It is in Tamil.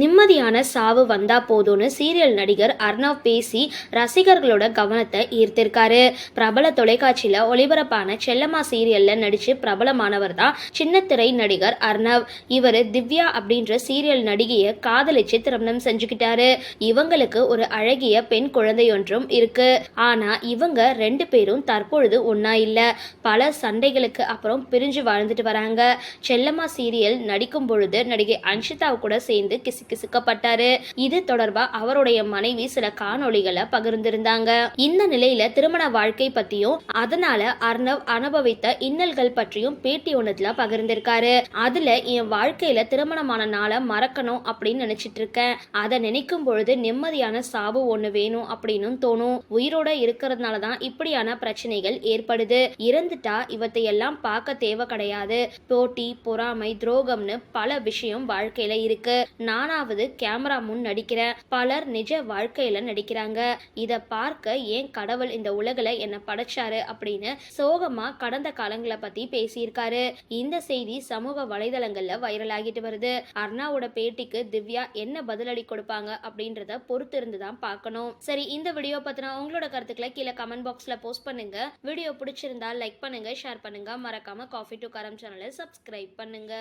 நிம்மதியான சாவு வந்தா போதும்னு சீரியல் நடிகர் அர்ணவ் பேசி ரசிகர்களோட கவனத்தை ஈர்த்திருக்காரு. பிரபல தொலைக்காட்சியில ஒளிபரப்பான செல்லம்மா சீரியல்ல நடிச்சு பிரபலமானவர் தான் சின்னத்திரை நடிகர் அர்ணவ். இவர் திவ்யா அப்படின்ற சீரியல் நடிகையை காதலிச்சு திருமணம் செஞ்சுக்கிட்டாரு. இவங்களுக்கு ஒரு அழகிய பெண் குழந்தை ஒன்றும் இருக்கு. ஆனா இவங்க ரெண்டு பேரும் தற்பொழுது ஒன்னா இல்ல. பல சண்டைகளுக்கு அப்புறம் பிரிஞ்சு வாழ்ந்துட்டு வராங்க. செல்லம்மா சீரியல் நடிக்கும் பொழுது நடிகை அன்ஷிதா கூட சேர்ந்து சிக்கப்பட்டாரு. இது தொடர்பா அவருடைய மனைவி சில காணொளிகளை பகிர்ந்திருந்தாங்க. இந்த நிலையில திருமண வாழ்க்கை பத்தியும் அதனால அர்ணவ் அனுபவித்த இன்னல்கள் பற்றியும் பேட்டி ஒண்ணுல பகிர்ந்திருக்காரு. அதுல என் வாழ்க்கையில திருமணமான நாளை மறக்கணும் அப்படின்னு நினைச்சிட்டு இருக்கேன். அதை நினைக்கும் பொழுது நிம்மதியான சாவு ஒண்ணு வேணும் அப்படின்னு தோணும். உயிரோட இருக்கிறதுனால தான் இப்படியான பிரச்சனைகள் ஏற்படுது. இறந்துட்டா இவத்தை எல்லாம் பார்க்க தேவை கிடையாது. போட்டி பொறாமை துரோகம்னு பல விஷயம் வாழ்க்கையில இருக்கு. நானாவது கேமரா முன் நடிக்கிறேன் பலர் நிஜ வாழ்க்கையில நடிக்கிறாங்க. இத பார்க்க ஏன் கடவுள் இந்த உலகில என்ன படைச்சாரு அப்படின்னு சோகமா கடந்த காலங்களை பத்தி பேசியிருக்காரு. இந்த செய்தி சமூக வலைதளங்கள்ல வைரல் ஆகிட்டு வருது. அர்ணாவோட பேட்டிக்கு திவ்யா என்ன பதிலடி கொடுப்பாங்க அப்படின்றத பொறுத்து இருந்து தான் பார்க்கணும். சரி இந்த வீடியோ பத்தின உங்களோட கருத்துக்களை கீழே கமெண்ட் பாக்ஸ்ல போஸ்ட் பண்ணுங்க. வீடியோ பிடிச்சிருந்தா லைக் பண்ணுங்க ஷேர் பண்ணுங்க. மறக்காம காஃபி டு கரம் சேனலை சப்ஸ்கிரைப் பண்ணுங்க.